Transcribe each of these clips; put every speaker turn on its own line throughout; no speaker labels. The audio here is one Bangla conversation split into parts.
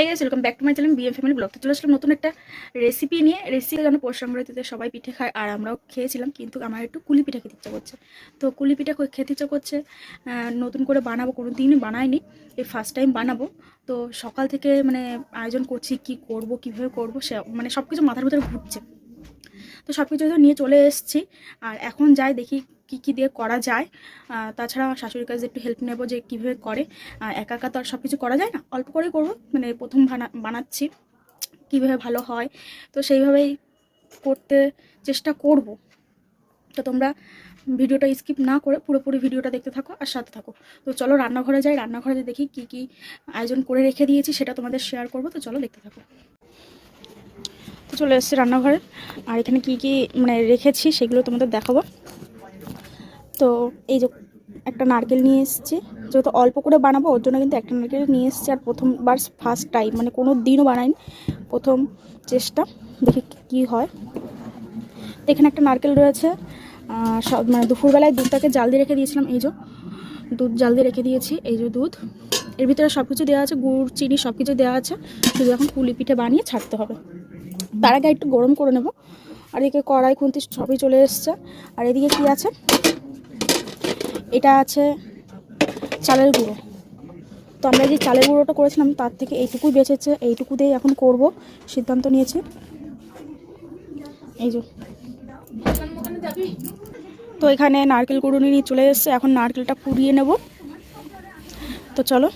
হ্যাঁ গেছে। Welcome back to my channel BM family blog তো চলে আসলাম নতুন একটা রেসিপি নিয়ে। রেসিপি যেন পৌষ সবাই পিঠে খায়, আর আমরাও খেয়েছিলাম, কিন্তু আমার একটু কুলি পিঠা খেতে ইচ্ছা করছে। তো কুলি পিঠা খেতে ইচ্ছা করছে। নতুন করে বানাবো কোনো দিনই বানাইনি। এই ফার্স্ট টাইম বানাবো। তো সকাল থেকে মানে আয়োজন করছি, কি করব, কীভাবে করব, সে মানে সব কিছু মাথার ভিতরে ঘুরছে। তো সব কিছু নিয়ে চলে এসেছি। আর এখন যাই দেখি কি কি দিয়ে করা যায়। তাছাড়া শাশুড়ির কাছে একটু হেল্প নেব যে কীভাবে করে। একা একা তো আর সব কিছু করা যায় না? অল্প করেই করব মানে প্রথম বানা, বানাচ্ছি, কীভাবে ভালো হয়। তো সেইভাবেই করতে চেষ্টা করব। তো তোমরা ভিডিওটা স্কিপ না করে পুরোপুরি ভিডিওটা দেখতে থাকো আর সাথে থাকো। তো চলো রান্নাঘরে যাই, রান্নাঘরে যে দেখি কি কি আয়োজন করে রেখে দিয়েছি সেটা তোমাদের শেয়ার করব। তো চলো দেখতে থাকো। তো চলে এসেছি রান্নাঘরে। আর এখানে কি কি মানে রেখেছি সেগুলো তোমাদের দেখাবো। তো এই যে একটা নারকেল নিয়ে এসেছি। যেহেতু অল্প করে বানাবো, ওর জন্য কিন্তু একটা নারকেল নিয়ে এসেছি আর প্রথমবার ফার্স্ট টাইম মানে কোনো দিনও বানাইনি। প্রথম চেষ্টা, দেখি কি- হয়। এখানে একটা নারকেল রয়েছে সব মানে দুপুরবেলায় দুধটাকে জাল দিয়ে রেখে দিয়েছিলাম, এই যে দুধ জাল দিয়ে রেখে দিয়েছি, এই যে দুধ। এর ভিতরে সব কিছু দেওয়া আছে, গুড়, চিনি সব কিছু দেওয়া আছে, শুধু এখন পুলি পিঠে বানিয়ে ছাড়তে হবে। তার আগে একটু গরম করে নেব। আর এদিকে কড়াই, খুন্তি সবই চলে এসছে। আর এদিকে কি আছে? এটা আছে চালের গুঁড়ো। তো আমরা যে চালের গুঁড়োটা করেছিলাম, তার থেকে এইটুকুই বেঁচেছে, এইটুকু দিয়েই এখন করব, সিদ্ধান্ত নিয়েছি। এই যে। তো এখানে নারকেল গুঁড়ো নিয়ে চলে এসছে, এখন নারকেলটা পুড়িয়ে নেব। তো চলো।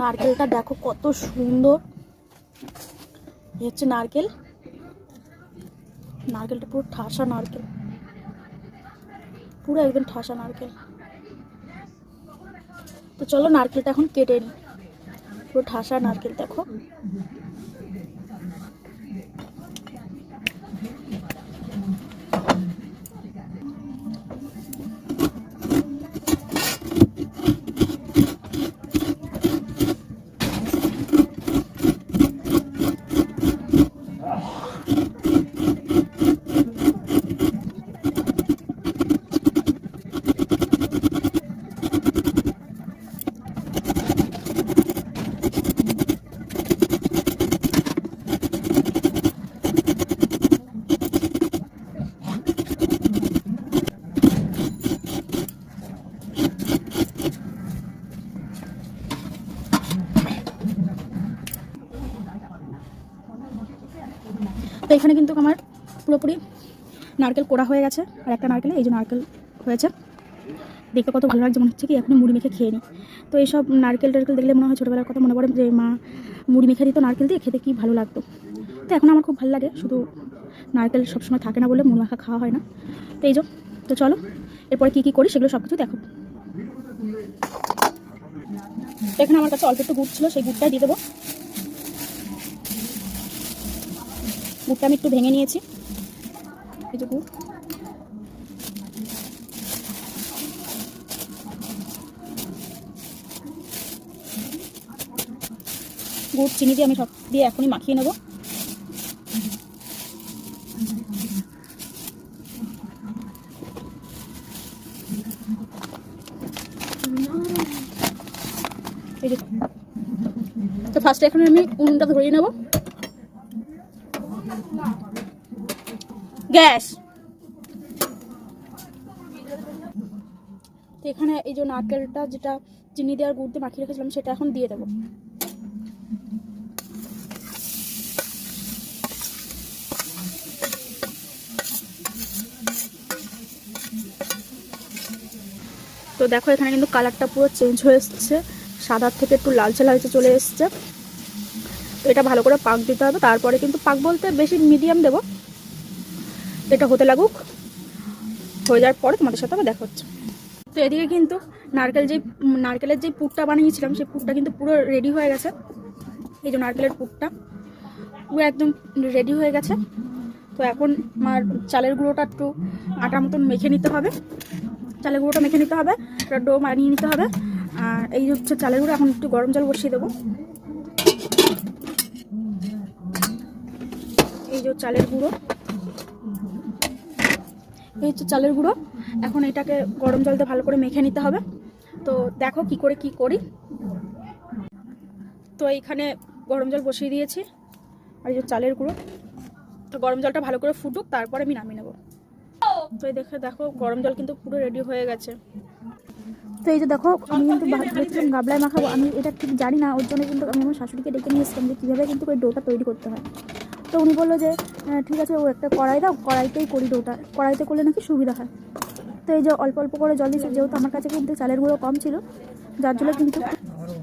নারকেলটা দেখো কত সুন্দর। হচ্ছে নারকেল। নারকেলটা পুরো ঠাসা নারকেল। পুরো একদম ঠাসা নারকেল। তো চলো নারকেলটা এখন কেটে নিই। পুরো ঠাসা নারকেল দেখো। এখানে কিন্তু আমার পুরোপুরি নারকেল কোড়া হয়ে গেছে, আর একটা নারকেলে, এই যে নারকেল হয়েছে। দেখতে কত ভালো লাগছে, মনে হচ্ছে কি এখন মুড়ি মেখে খেয়ে নিই। তো এইসব নারকেল টারকেল দেখলে মনে হয় ছোটোবেলার কথা মনে পড়ে যে মা মুড়ি মেখে দিত নারকেল দিয়ে, খেতে কি ভালো লাগতো। তো এখন আমার খুব ভালো লাগে, শুধু নারকেল সবসময় থাকে না বলে মুড়ি মাখা খাওয়া হয় না। তো এই তো চলো, এরপরে কী কী করি সেগুলো সব কিছু দেখো এখানে আমার কাছে অল্প একটু গুড় ছিল, সেই গুড়টাই দিয়ে দেবো। গুড়টা আমি একটু ভেঙে নিয়েছি। যে গুড় গুড় চিনি দিয়ে আমি সব দিয়ে এখনই মাখিয়ে নেব। তো ফার্স্টে এখন আমি উনুনটা ধরিয়ে নেব। গ্যাস। তো এখানে এই যে নারকেলটা যেটা চিনি দেওয়ার গুড় দিয়ে মাখিয়ে রেখেছিলাম, সেটা এখন দিয়ে দেবো। তো দেখো, এখানে কিন্তু কালারটা পুরো চেঞ্জ হয়ে এসছে। সাদার থেকে একটু লালচে লালচে চলে এসছে। তো এটা ভালো করে পাক দিতে হবে। তারপরে কিন্তু পাক বলতে বেশি মিডিয়াম দেবো। এটা হতে লাগুক। হয়ে যাওয়ার পরে তোমাদের সাথে আবার দেখা হচ্ছে। তো এদিকে কিন্তু নারকেল যে নারকেলের যে পুরটা বানিয়েছিলাম, সেই পুরটা কিন্তু পুরো রেডি হয়ে গেছে। এই যে নারকেলের পুরটা, পুরো একদম রেডি হয়ে গেছে। তো এখন আমার চালের গুঁড়োটা একটু আটার মতন মেখে নিতে হবে। চালের গুঁড়োটা মেখে নিতে হবে, একটা ডো বানিয়ে নিতে হবে। আর এই হচ্ছে চালের গুঁড়ো, এখন একটু গরম জল বসিয়ে দেবো। এই যে চালের গুঁড়ো এই হচ্ছে চালের গুঁড়ো। এখন এটাকে গরম জলতে ভালো করে মেখে নিতে হবে। তো দেখো কি করে কি করি। তো এইখানে গরম জল বসিয়ে দিয়েছি। আর এই যে চালের গুঁড়ো। তো গরম জলটা ভালো করে ফুটুক, তারপরে আমি নামিয়ে নেব। তো এই দেখে দেখো, গরম জল কিন্তু পুরো রেডি হয়ে গেছে। তো এই যে দেখো, আমি কিন্তু গাবলায় মাখাবো। আমি এটা ঠিক জানি না, ওর জন্য কিন্তু আমি আমার শাশুড়িকে ডেকে নিয়ে এসেছিলাম যে কীভাবে কিন্তু ওই ডোটা তৈরি করতে হয়। তো উনি বলল যে "হ্যাঁ, ঠিক আছে ও একটা কড়াই দাও কড়াইতেই করি ওটা। কড়াইতে করলে নাকি সুবিধা হয়। তো এই যে অল্প অল্প করে জল দিয়েছে যেহেতু আমার কাছে কিন্তু চালের গুঁড়ো কম ছিল যার জন্য কিন্তু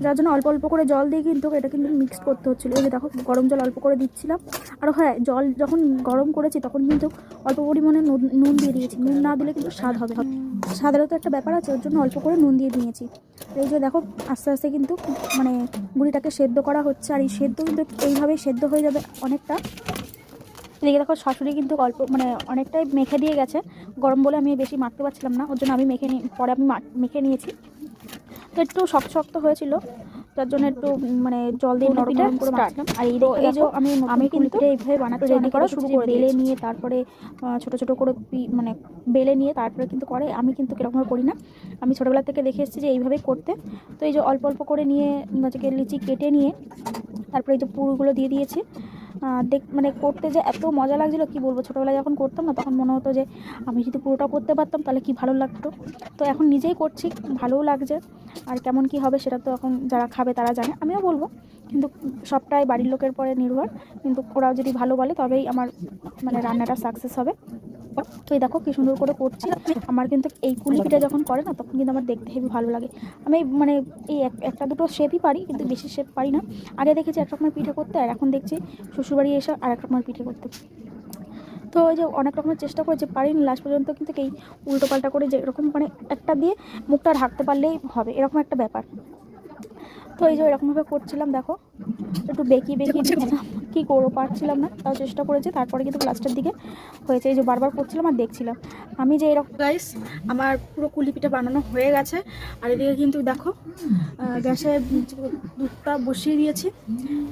যার জন্য অল্প অল্প করে জল দিয়ে কিন্তু এটা কিন্তু মিক্সড করতে হচ্ছিল। এই যে দেখো, গরম জল অল্প করে দিচ্ছিলাম। আর হ্যাঁ জল যখন গরম করেছি তখন কিন্তু অল্প পরিমাণে নুন দিয়ে দিয়েছি। নুন না দিলে কিন্তু স্বাদ হবে সাধারণত একটা ব্যাপার আছে, ওর জন্য অল্প করে নুন দিয়ে দিয়েছি। এই যে দেখো, আস্তে আস্তে কিন্তু মানে গুঁড়িটাকে সেদ্ধ করা হচ্ছে। আর এই সেদ্ধ কিন্তু এইভাবেই সেদ্ধ হয়ে যাবে অনেকটা। এদিকে দেখো, শাশুড়ি কিন্তু অল্প মানে অনেকটাই মেখে দিয়ে গেছে। গরম বলে আমি বেশি মাখতে পারছিলাম না। ওর জন্য আমি মেখে নিই পরে আমি মেখে নিয়েছি। তো একটু শক্ত শক্ত হয়েছিল তার জন্য একটু মানে জল দিয়ে নরম নরম করে মাখছিলাম আর এই এই যে আমি আমি কিন্তু এইভাবে বানাতে রেডি করা শুরু করে বেলে নিয়ে তারপরে ছোট ছোট করে মানে বেলে নিয়ে তারপরে কিন্তু করে আমি কিন্তু কিরকমভাবে করি না। আমি ছোটোবেলা থেকে দেখে এসেছি যে এইভাবেই করতে। তো এই যে অল্প অল্প করে নিয়ে লিচি কেটে নিয়ে তারপরে এই যে পুরগুলো দিয়ে দিয়েছি। দেখ মানে করতে যে এত মজা লাগছিল, কি বলব? ছোটোবেলায় যখন করতাম না, তখন মনে হতো যে, আমি যদি পুরোটা করতে পারতাম, তাহলে কি ভালো লাগতো? তো এখন নিজেই করছি, ভালোও লাগছে। আর কেমন কি হবে, সেটা তো এখন যারা খাবে, তারা জানে। আমিও বলব, কিন্তু সবটাই বাড়ির লোকের পরে নির্ভর। কিন্তু ওরা যদি ভালো বলে, তবেই আমার মানে রান্নাটা সাকসেস হবে। তো এই দেখো কি সুন্দর করে করছি। আমার কিন্তু এই কুলি পিঠা যখন করে না তখন কিন্তু আমার দেখতে হেবি ভালো লাগে। আমি মানে এই এক- একটা দুটো শেপই পারি কিন্তু বেশি শেপ পারি না। আগে দেখেছি এক রকমের পিঠে করতে আর এখন দেখছি শ্বশুরবাড়ি এসে আর এক রকমের পিঠে করতে। তো ওই যে অনেক রকমের চেষ্টা করেছে পারিনি লাস্ট পর্যন্ত কিন্তু এই উল্টো পাল্টা করে যে এরকম মানে একটা দিয়ে মুখটা ঢাকতে পারলেই হবে এরকম একটা ব্যাপার। তো এই যে এরকমভাবে করছিলাম দেখো। একটু বেঁকি বেঁকি দিচ্ছিলাম। কী করব পারছিলাম না, তাও চেষ্টা করেছি, তারপরে কিন্তু লাস্টের দিকে হয়েছে, এই যে বারবার করছিলাম আর দেখছিলাম। আমি যে এরকম গাইস আমার পুরো কুলি পিঠা বানানো হয়ে গেছে, আর এদিকে কিন্তু দেখো গ্যাসে দুধটা বসিয়ে দিয়েছি,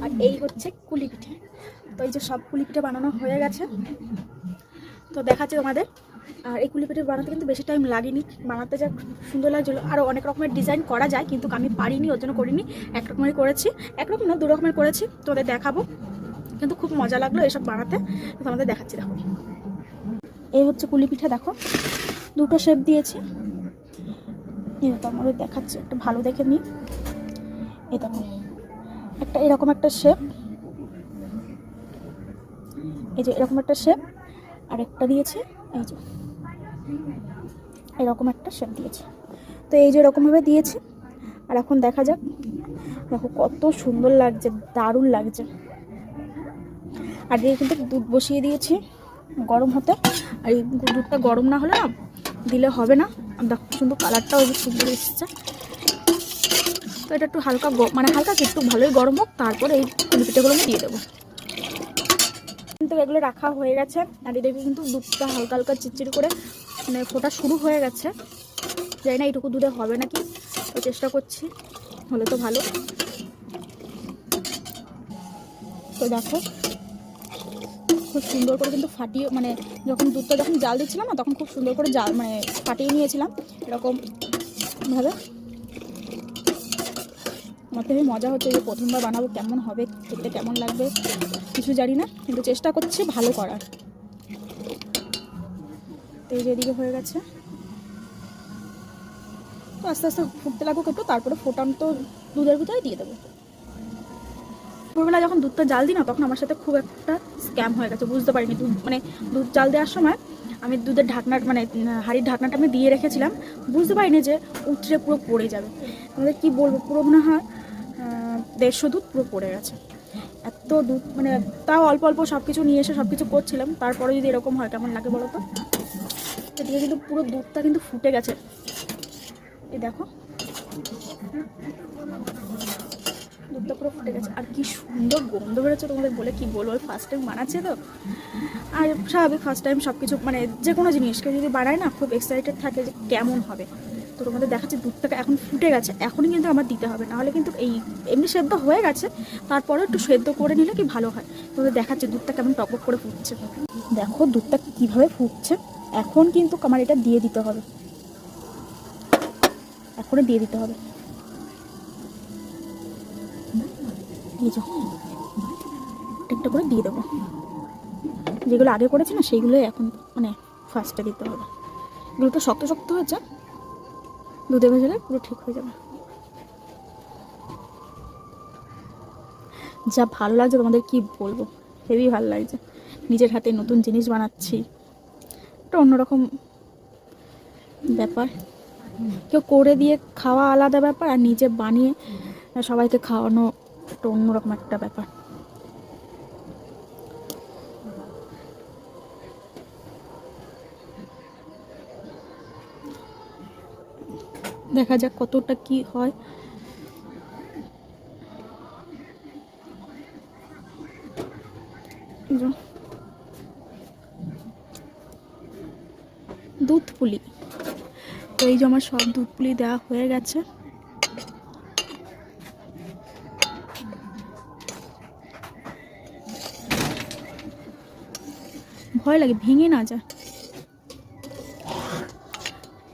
আর এই হচ্ছে কুলি পিঠে তো এই যে সব কুলি পিঠে বানানো হয়ে গেছে, তো দেখাচ্ছে তোমাদের। আর এই কুলি পিঠে বানাতে কিন্তু বেশি টাইম লাগেনি, বানাতে যা সুন্দর লাগছিল। আরও অনেক রকমের ডিজাইন করা যায়, কিন্তু আমি পারিনি, ওর জন্য করিনি, এক রকমেরই করেছি একরকম না, দু রকমের করেছি। তোদের দেখাবো। কিন্তু খুব মজা লাগল এসব বানাতে। তোমাদের দেখাচ্ছি, দেখো। এই হচ্ছে কুলি পিঠা দেখো। দুটো শেপ দিয়েছি। দেখো আমাদের দেখাচ্ছি, একটা ভালো দেখে নিই। এই দেখো, একটা এরকম একটা শেপ এই যে এরকম একটা শেপ আর একটা দিয়েছে, এই যে এরকম একটা শেপ দিয়েছে। তো এই যে এরকমভাবে দিয়েছে, আর এখন দেখা যাক, দেখো কত সুন্দর লাগছে, দারুণ লাগছে। আর দিয়ে কিন্তু দুধ বসিয়ে দিয়েছি গরম হতে। আর এই দুধটা গরম না হলে না দিলে হবে না। দেখো সুন্দর কালারটাও সুন্দর এসেছে। তো এটা একটু হালকা মানে হালকা একটু ভালোই গরম হোক, তারপরে এই পিঠেগুলো আমি দিয়ে দেবো। কিন্তু এগুলো রাখা হয়ে গেছে। আর এদিকে কিন্তু দুধটা হালকা হালকা চিটচিড়ি করে মানে ফোটা শুরু হয়ে গেছে। জানি না এইটুকু দুধে হবে নাকি, তো চেষ্টা করছি, হলে তো ভালো। তো দেখো খুব সুন্দর করে কিন্তু ফাটিয়ে মানে যখন দুধটা যখন জাল দিচ্ছিলাম না, তখন খুব সুন্দর করে জাল মানে ফাটিয়ে নিয়েছিলাম। এরকম ভাবে। আমার হেবি মজা হচ্ছে যে প্রথমবার বানাবো, কেমন হবে, খেতে কেমন লাগবে, কিছু জানি না, কিন্তু চেষ্টা করছি ভালো করার। তো এই যে এদিকে হয়ে গেছে। তো আস্তে আস্তে ফুটতে লাগুক একটু, তারপরে ফোটান তো দুধের ভিতরে দিয়ে দেবো। ভোরবেলা যখন দুধটা জাল দিই না, তখন আমার সাথে খুব একটা স্ক্যাম হয়ে গেছে, বুঝতে পারিনি। দুধ মানে দুধ জাল দেওয়ার সময় আমি দুধের ঢাকনা মানে হাড়ির ঢাকনাটা আমি দিয়ে রেখেছিলাম। বুঝতে পারিনি যে উতরে পুরো পড়ে যাবে। আমাদের কি বলব, পুরো মনে হয় দেড়শো দুধ পুরো পড়ে গেছে। এত দুধ মানে তাও অল্প অল্প সব কিছু নিয়ে এসে সব কিছু করছিলাম, তারপরে যদি এরকম হয়, কেমন লাগে বলো তো? এদিকে কিন্তু পুরো দুধটা কিন্তু ফুটে গেছে। এই দেখো। দুধটা পুরো ফুটে গেছে। আর কি সুন্দর গন্ধ বেরোচ্ছে তোমাদের বলে, কি বলব, ওই ফার্স্ট টাইম বানাচ্ছে তো। আর স্বাভাবিক ফার্স্ট টাইম সব কিছু মানে যে কোনো জিনিস কেউ যদি বানায় না, খুব এক্সাইটেড থাকে যে কেমন হবে। তো তোমাদের দেখাচ্ছে দুধটাকে এখন ফুটে গেছে, এখনই কিন্তু আমার দিতে হবে। নাহলে কিন্তু এই, এমনি সেদ্ধ হয়ে গেছে তারপরে একটু সেদ্ধ করে নিলে কি ভালো হয়। তোমাদের দেখাচ্ছে, দুধটা কেমন টকবক করে ফুটছে। দেখো দুধটা কীভাবে ফুটছে, এখন কিন্তু আমার এটা দিয়ে দিতে হবে। এখনই দিয়ে দিতে হবে। এই যে একটা করে দিয়ে দেবো। যেগুলো আগে করেছি না, সেইগুলোই এখন মানে ফার্স্টে দিতে হবে। এগুলো তো শক্ত শক্ত হয়েছে। দুধে ভেজালে পুরো ঠিক হয়ে যাবে। যা ভালো লাগছে, তোমাদের কি বলব? হেভি ভালো লাগছে। নিজের হাতে নতুন জিনিস বানাচ্ছি। একটা অন্যরকম ব্যাপার। কেউ করে দিয়ে খাওয়া আলাদা ব্যাপার, আর নিজে বানিয়ে সবাইকে খাওয়ানো একটা অন্যরকম একটা ব্যাপার। দেখা যাক কতটা কি হয়। দুধ পুলি। তো এই যে আমার সব দুধ পুলি দেওয়া হয়ে গেছে। ভয় লাগে, ভেঙে না যায়।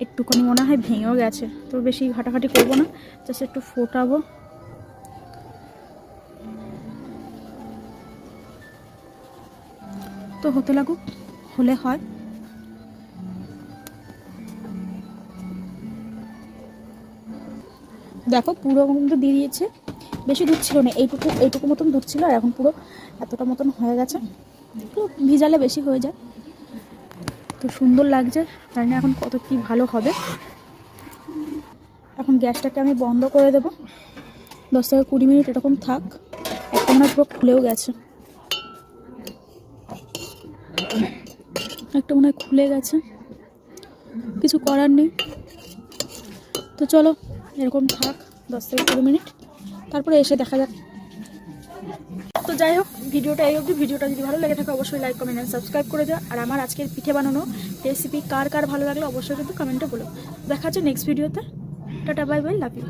একটুখানি মনে হয় ভেঙেও গেছে। তো বেশি ঘাটাঘাটি করব না জাস্ট একটু ফোটাবো। তো হতে লাগুক, হলে হয়। দেখো, পুরো কিন্তু দিয়ে দিয়েছে। বেশি দুধ ছিল না, এইটুকু এইটুকু মতন দুধ ছিল, আর এখন পুরো এতটা মতন হয়ে গেছে। একটু ভিজালে বেশি হয়ে যায়। তো সুন্দর লাগছে, জানি না এখন কত কি ভালো হবে। এখন গ্যাসটাকে আমি বন্ধ করে দেবো। দশ থেকে কুড়ি মিনিট এরকম থাক মনে পুরো খুলেও গেছে। একটা মনে হয় খুলে গেছে। কিছু করার নেই। তো চলো, এরকম থাক, দশ থেকে কুড়ি মিনিট। তারপরে এসে দেখা যাক। তো যাই হোক ভিডিওটা এই অবধি। ভিডিওটা যদি ভালো লাগে থাকে, অবশ্যই লাইক কমেন্ট অ্যান্ড সাবস্ক্রাইব করে দেওয়া আর আমার আজকের পিঠে বানানো রেসিপি কার কার ভালো লাগলে, অবশ্যই কিন্তু কমেন্টে বলো। দেখা যাচ্ছে নেক্সট ভিডিওতে tata bye bye love you